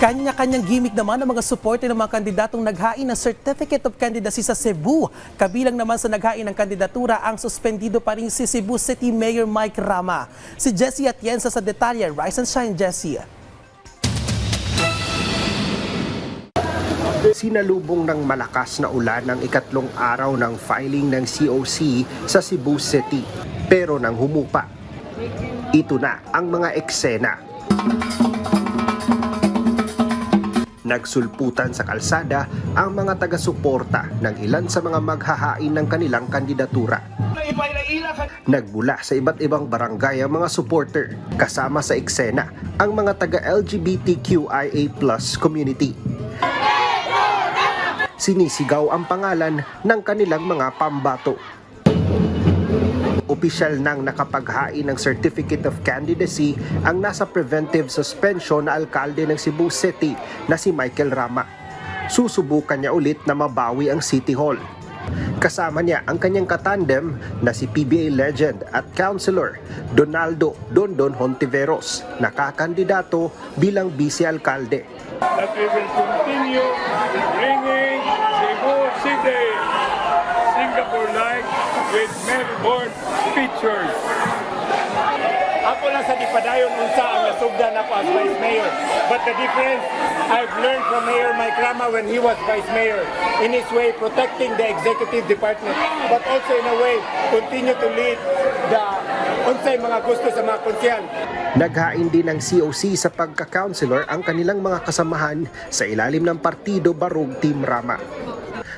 Kanya-kanyang gimmick naman ang mga supporter ng mga kandidatong naghain ng Certificate of Candidacy sa Cebu. Kabilang naman sa naghain ng kandidatura ang suspendido pa rin si Cebu City Mayor Mike Rama. Si Jessie Atienza sa detalye. Rise and shine, Jessie. Sinalubong ng malakas na ulan ang ikatlong araw ng filing ng COC sa Cebu City. Pero nang humupa, ito na ang mga eksena. Nagsulputan sa kalsada ang mga taga-suporta ng ilan sa mga maghahain ng kanilang kandidatura. Nagbula sa iba't ibang barangay ang mga supporter kasama sa eksena ang mga taga-LGBTQIA community sinisigaw ang pangalan ng kanilang mga pambato. Opisyal nang nakapaghain ng Certificate of Candidacy ang nasa preventive suspension na alkalde ng Cebu City na si Michael Rama. Susubukan niya ulit na mabawi ang City Hall. Kasama niya ang kanyang katandem na si PBA legend at councilor Donaldo Dondon Hontiveros, nakakandidato bilang vice-alkalde. that we will continue bringing Cebu City, Singapore-like with Melbourne features. Ako lang sa Dipadayon unsa ang nasugdan ako as Vice Mayor. But the difference, I've learned from Mayor Mike Rama when he was Vice Mayor. In his way, protecting the executive department. But also in a way, continue to lead the unsay mga gusto sa mga konsyal. Naghain din ng COC sa pagka-counselor ang kanilang mga kasamahan sa ilalim ng partido Barug Team Rama.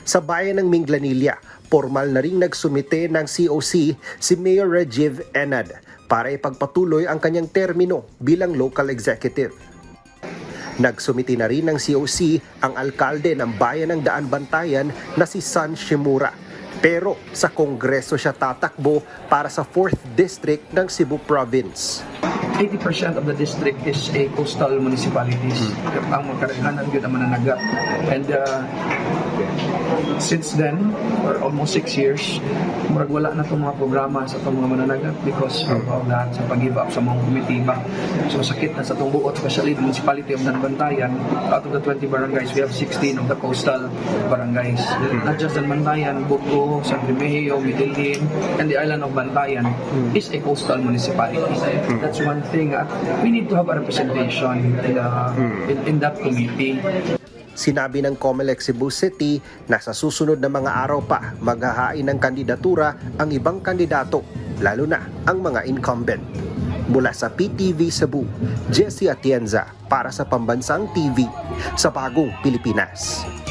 Sa bayan ng Minglanilla, formal na ring nagsumite ng COC si Mayor Rajiv Enad para ipagpatuloy ang kanyang termino bilang local executive. Nagsumiti na rin ng COC ang alkalde ng bayan ng Daan Bantayan na si San Shimura. Pero sa kongreso siya tatakbo para sa 4th District ng Cebu Province. 80% of the district is a coastal municipalities. Ang magkaraghanan yun ang mananagat. And uh, since then, for almost six years, murag wala na itong mga programa sa itong mga mananagat because of, of that, sa pag-give up sa mga kumitiba. So sakit na sa itong buot, especially the municipality of Danbantayan. Out of the 20 barangays, we have 16 of the coastal barangays. Not just Danbantayan, Buko, San Remigio, Midilin, and the island of Bantayan is a coastal municipality. That's one thing. At we need to have a representation in, the, in, in that committee. Sinabi ng COMELEC Cebu City na sa susunod na mga araw pa maghahain ng kandidatura ang ibang kandidato, lalo na ang mga incumbent. Mula sa PTV Cebu, Jesse Atienza para sa Pambansang TV sa Bagong Pilipinas.